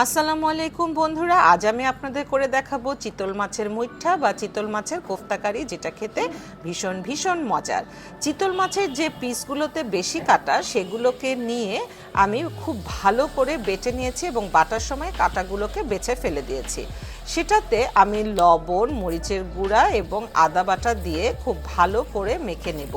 আসসালামু আলাইকুম বন্ধুরা, আজ আমি আপনাদের করে দেখাবো চিতল মাছের মুইঠা বা চিতল মাছের কোফতাকারি, যেটা খেতে ভীষণ ভীষণ মজার। চিতল মাছের যে পিসগুলোতে বেশি কাটা, সেগুলোকে নিয়ে আমি খুব ভালো করে বেটে নিয়েছি এবং বাটার সময় কাটাগুলোকে বেছে ফেলে দিয়েছি। সেটাতে আমি লবণ, মরিচের গুঁড়া এবং আদা বাটা দিয়ে খুব ভালো করে মেখে নেব।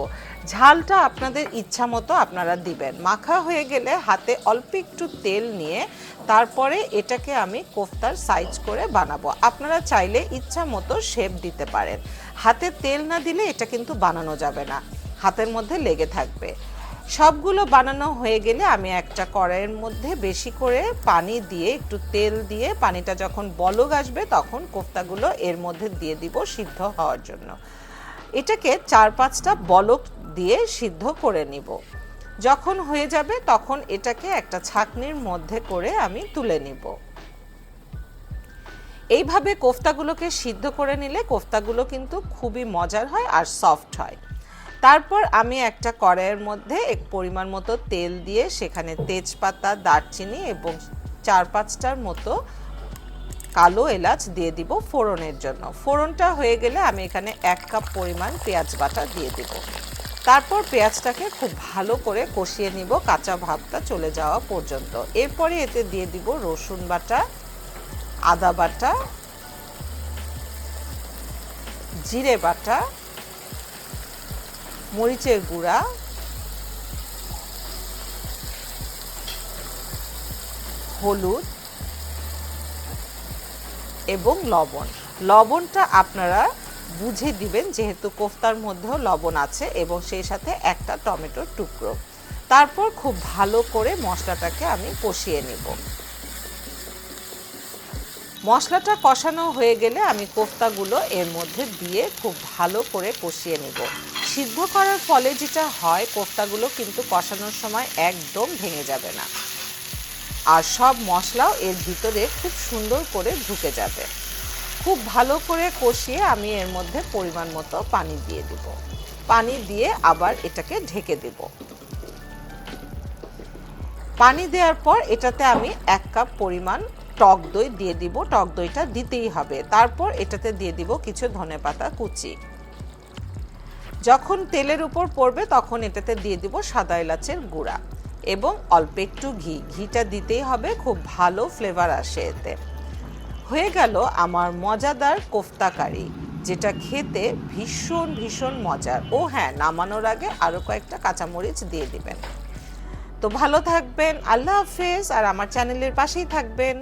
ঝালটা আপনাদের ইচ্ছা মতো আপনারা দিবেন। মাখা হয়ে গেলে হাতে অল্প একটু তেল নিয়ে তারপরে এটাকে আমি কোফতার সাইজ করে বানাবো। আপনারা চাইলে ইচ্ছা মতো শেপ দিতে পারেন। হাতে তেল না দিলে এটা কিন্তু বানানো যাবে না। হাতের মধ্যে লেগে থাকবে। সবগুলো বানানো হয়ে গেলে আমি একটা কড়াইয়ের মধ্যে বেশি করে পানি দিয়ে, একটু তেল দিয়ে, পানিটা যখন বলক আসবে তখন কোফতাগুলো এর মধ্যে দিয়ে দিব সিদ্ধ হওয়ার জন্য। এটাকে চার পাঁচটা বলক দিয়ে সিদ্ধ করে নিব। যখন হয়ে যাবে তখন এটাকে একটা ছাকনির মধ্যে করে আমি তুলে নিব। এইভাবে কোফতাগুলোকে সিদ্ধ করে নিলে কোফতাগুলো কিন্তু খুবই মজার হয় আর সফট হয়। তারপর আমি একটা কড়াইয়ের মধ্যে এক পরিমাণ মতো তেল দিয়ে সেখানে তেজপাতা, দারচিনি এবং চার পাঁচটার মতো কালো এলাচ দিয়ে দিব ফোড়নের জন্য। ফোড়নটা হয়ে গেলে আমি এখানে এক কাপ পরিমাণ পেঁয়াজ বাটা দিয়ে দিব। তারপর পেঁয়াজটাকে খুব ভালো করে কষিয়ে নিব, কাঁচা ভাবটা চলে যাওয়া পর্যন্ত। এরপরে এতে দিয়ে দিব রসুন বাটা, আদা বাটা, জিরে বাটা মরিচের গুঁড়া। হলুদ। এবং লবণ। লবণটা আপনারা বুঝে দিবেন, যেহেতু কোফতার মধ্যেও লবণ আছে এবং সেই সাথে একটা টমেটোর টুকরো। তারপর খুব ভালো করে মশলাটাকে আমি কষিয়ে নেব। মশলাটা কষানো হয়ে গেলে আমি কোফতাগুলো এর মধ্যে দিয়ে খুব ভালো করে কষিয়ে নেব। সিদ্ধ করার ফলে যেটা হয়, কোফতাগুলো কিন্তু কষানোর সময় একদম ভেঙে যাবে না। আর সব মশলাও এর ভিতরে খুব সুন্দর করে ঢুকে যাবে। খুব ভালো করে কষিয়ে আমি এর মধ্যে পরিমাণ মতো পানি দিয়ে দিব। পানি দিয়ে আবার এটাকে ঢেকে দেব। পানি দেওয়ার পর এটাতে আমি এক কাপ পরিমাণ টক দই দিয়ে দিব। টক দইটা দিতেই হবে। তারপর এটাতে দিয়ে দিব কিছু ধনেপাতা কুচি। যখন তেলের উপর পড়বে তখন এটাতে দিয়ে দিব সাদা এলাচের গুঁড়া এবং অল্প একটু ঘি। ঘিটা দিতেই হবে, খুব ভালো ফ্লেভার আসে এতে। হয়ে গেল আমার মজাদার কোফতা কারি, যেটা খেতে ভীষণ ভীষণ মজার। ও হ্যাঁ নামানোর আগে আরও কয়েকটা কাঁচামরিচ দিয়ে দিবেন। তো ভালো থাকবেন, আল্লাহ হাফেজ, আর আমার চ্যানেলের পাশেই থাকবেন।